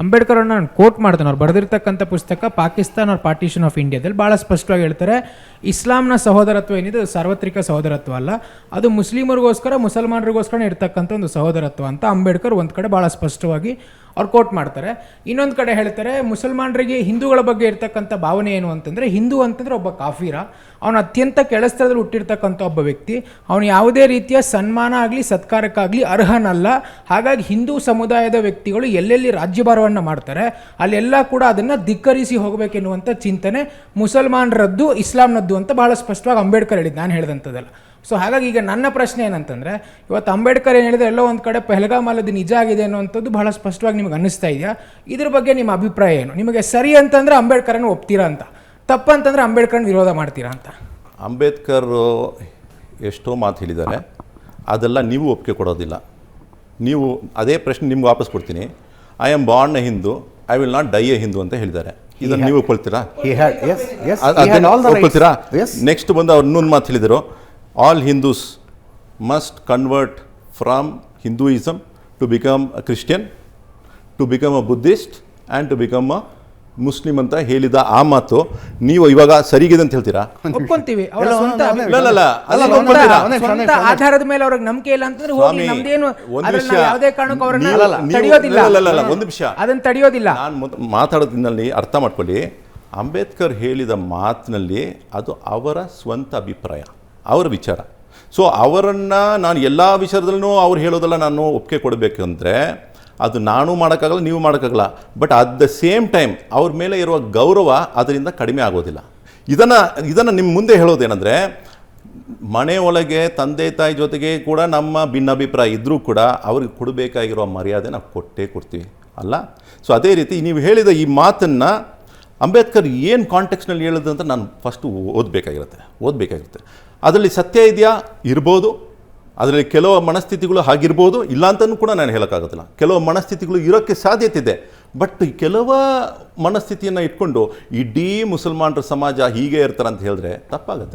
ಅಂಬೇಡ್ಕರ್ ಅವ್ರನ್ನ ನಾನು ಕೋಟ್ ಮಾಡ್ತೇನೆ. ಅವ್ರು ಬರೆದಿರ್ತಕ್ಕಂಥ ಪುಸ್ತಕ ಪಾಕಿಸ್ತಾನ್ ಅವ್ರ ಪಾರ್ಟಿಷನ್ ಆಫ್ ಇಂಡಿಯಾದಲ್ಲಿ ಭಾಳ ಸ್ಪಷ್ಟವಾಗಿ ಹೇಳ್ತಾರೆ. ಇಸ್ಲಾಂನ ಸಹೋದರತ್ವ ಏನಿದೆ? ಸಾರ್ವತ್ರಿಕ ಸಹೋದರತ್ವ ಅಲ್ಲ. ಅದು ಮುಸ್ಲಿಮರಿಗೋಸ್ಕರ, ಮುಸಲ್ಮಾನರಿಗೋಸ್ಕರ ಇರ್ತಕ್ಕಂಥ ಒಂದು ಸಹೋದರತ್ವ ಅಂತ ಅಂಬೇಡ್ಕರ್ ಒಂದು ಕಡೆ ಭಾಳ ಸ್ಪಷ್ಟವಾಗಿ ಅವ್ರು ಕೋಟ್ ಮಾಡ್ತಾರೆ. ಇನ್ನೊಂದು ಕಡೆ ಹೇಳ್ತಾರೆ, ಮುಸಲ್ಮಾನರಿಗೆ ಹಿಂದೂಗಳ ಬಗ್ಗೆ ಇರ್ತಕ್ಕಂಥ ಭಾವನೆ ಏನು ಅಂತಂದರೆ, ಹಿಂದೂ ಅಂತಂದರೆ ಒಬ್ಬ ಕಾಫೀರ. ಅವನು ಅತ್ಯಂತ ಕೆಳಸ್ತರದಲ್ಲಿ ಹುಟ್ಟಿರ್ತಕ್ಕಂಥ ಒಬ್ಬ ವ್ಯಕ್ತಿ. ಅವನು ಯಾವುದೇ ರೀತಿಯ ಸನ್ಮಾನ ಆಗಲಿ, ಸತ್ಕಾರಕ್ಕಾಗಲಿ ಅರ್ಹನಲ್ಲ. ಹಾಗಾಗಿ ಹಿಂದೂ ಸಮುದಾಯದ ವ್ಯಕ್ತಿಗಳು ಎಲ್ಲೆಲ್ಲಿ ರಾಜ್ಯಭಾರವನ್ನು ಮಾಡ್ತಾರೆ, ಅಲ್ಲೆಲ್ಲ ಕೂಡ ಅದನ್ನು ಧಿಕ್ಕರಿಸಿ ಹೋಗಬೇಕೆನ್ನುವಂಥ ಚಿಂತನೆ ಮುಸಲ್ಮಾನರದ್ದು, ಇಸ್ಲಾಂನದ್ದು ಅಂತ ಬಹಳ ಸ್ಪಷ್ಟವಾಗಿ ಅಂಬೇಡ್ಕರ್ ಹೇಳಿದ್ದು ನಾನು ಹೇಳಿದಂಥದ್ದಲ್ಲ ಸೊ ಹಾಗಾಗಿ ಈಗ ನನ್ನ ಪ್ರಶ್ನೆ ಏನಂತಂದರೆ ಇವತ್ತು ಅಂಬೇಡ್ಕರ್ ಏನು ಹೇಳಿದ್ರೆ ಎಲ್ಲೋ ಒಂದು ಕಡೆ ಪೆಹಲ್ಗಾಮಲ್ ಅದು ನಿಜ ಆಗಿದೆ ಅನ್ನುವಂಥದ್ದು ಬಹಳ ಸ್ಪಷ್ಟವಾಗಿ ನಿಮಗೆ ಅನ್ನಿಸ್ತಾ ಇದೆಯಾ? ಇದ್ರ ಬಗ್ಗೆ ನಿಮ್ಮ ಅಭಿಪ್ರಾಯ ಏನು? ನಿಮಗೆ ಸರಿ ಅಂತಂದರೆ ಅಂಬೇಡ್ಕರನ್ನು ಒಪ್ತೀರಾ ಅಂತ ತಪ್ಪಂತಂದ್ರೆ ಅಂಬೇಡ್ಕರ್ನ ವಿರೋಧ ಮಾಡ್ತೀರಾ ಅಂತ? ಅಂಬೇಡ್ಕರ್ ಎಷ್ಟೋ ಮಾತು ಹೇಳಿದ್ದಾರೆ ಅದೆಲ್ಲ ನೀವು ಒಪ್ಪಿಗೆ ಕೊಡೋದಿಲ್ಲ. ನೀವು ಅದೇ ಪ್ರಶ್ನೆ ನಿಮ್ಗೆ ವಾಪಸ್ ಕೊಡ್ತೀನಿ. I am born a Hindu I will not die a Hindu ಅಂತ ಹೇಳಿದ್ದಾರೆ. ಇದನ್ನು ನೀವು ಒಪ್ಕೊಳ್ತೀರಾ. ನೆಕ್ಸ್ಟ್ ಬಂದು ಅವ್ರು ಇನ್ನೊಂದು ಮಾತು ಹೇಳಿದರು. All Hindus must convert from Hinduism to become a Christian to become a Buddhist and to become a Muslim ಅಂತ ಹೇಳಿದ ಆ ಮಾತು ನೀವು ಇವಾಗ ಸರಿಗಿದೆ ಅಂತ ಹೇಳ್ತೀರಾ? ಒಪ್ಕೊಂತೀವಿ. ಅವ್ರ ಸ್ವಂತ ಆಧಾರದ ಮೇಲೆ ಅವ್ರಿಗೆ ನಂಬಿಕೆ ಇಲ್ಲ ಅಂತಂದ್ರೆ ಹೋಗಿ ನಮ್ದೇನು ಒಂದು ವಿಷಯ. ಯಾವುದೇ ಕಾರಣಕ್ಕೂ ಅವ್ರನ್ನ ತಡೆಯೋದಿಲ್ಲ. ಒಂದು ನಿಮಿಷ. ಅದನ್ನ ತಡೆಯೋದಿಲ್ಲ. ನಾನು ಮಾತಾಡೋದಿನಲ್ಲಿ ಮಾತಾಡೋದ್ರಲ್ಲಿ ಅರ್ಥ ಮಾಡ್ಕೊಳ್ಳಿ. ಅಂಬೇಡ್ಕರ್ ಹೇಳಿದ ಮಾತಿನಲ್ಲಿ ಅದು ಅವರ ಸ್ವಂತ ಅಭಿಪ್ರಾಯ. ಅವರ ವಿಚಾರ. ಸೊ ಅವರನ್ನು ನಾನು ಎಲ್ಲ ವಿಚಾರದಲ್ಲೂ ಅವ್ರು ಹೇಳೋದಲ್ಲ ನಾನು ಒಪ್ಪಿಗೆ ಕೊಡಬೇಕು ಅಂದರೆ ಅದು ನಾನು ಮಾಡೋಕ್ಕಾಗಲ್ಲ, ನೀವು ಮಾಡೋಕ್ಕಾಗಲ್ಲ. But at the same time ಅವ್ರ ಮೇಲೆ ಇರುವ ಗೌರವ ಅದರಿಂದ ಕಡಿಮೆ ಆಗೋದಿಲ್ಲ. ಇದನ್ನು ಇದನ್ನು ನಿಮ್ಮ ಮುಂದೆ ಹೇಳೋದೇನೆಂದರೆ, ಮನೆ ಒಳಗೆ ತಂದೆ ತಾಯಿ ಜೊತೆಗೆ ಕೂಡ ನಮ್ಮ ಭಿನ್ನಾಭಿಪ್ರಾಯ ಇದ್ದರೂ ಕೂಡ ಅವ್ರಿಗೆ ಕೊಡಬೇಕಾಗಿರೋ ಮರ್ಯಾದೆ ನಾವು ಕೊಟ್ಟೇ ಕೊಡ್ತೀವಿ. ಅಲ್ಲ? ಸೊ ಅದೇ ರೀತಿ ನೀವು ಹೇಳಿದ ಈ ಮಾತನ್ನು ಅಂಬೇಡ್ಕರ್ ಏನು ಕಾಂಟೆಕ್ಸ್ನಲ್ಲಿ ಹೇಳಿದ್ರು ಅಂತ ನಾನು ಫಸ್ಟು ಓದಬೇಕಾಗಿರುತ್ತೆ. ಓದಬೇಕಾಗಿರುತ್ತೆ. ಅದರಲ್ಲಿ ಸತ್ಯ ಇದೆಯಾ? ಇರ್ಬೋದು. ಅದರಲ್ಲಿ ಕೆಲವು ಮನಸ್ಥಿತಿಗಳು ಹಾಗಿರ್ಬೋದು. ಇಲ್ಲ ಅಂತಲೂ ಕೂಡ ನಾನು ಹೇಳೋಕ್ಕಾಗೋದಿಲ್ಲ. ಕೆಲವು ಮನಸ್ಥಿತಿಗಳು ಇರೋಕ್ಕೆ ಸಾಧ್ಯತೆ ಇದೆ. ಬಟ್ ಕೆಲವು ಮನಸ್ಥಿತಿಯನ್ನು ಇಟ್ಕೊಂಡು ಇಡೀ ಮುಸಲ್ಮಾನರ ಸಮಾಜ ಹೀಗೆ ಇರ್ತಾರೆ ಅಂತ ಹೇಳಿದ್ರೆ ತಪ್ಪಾಗುತ್ತೆ.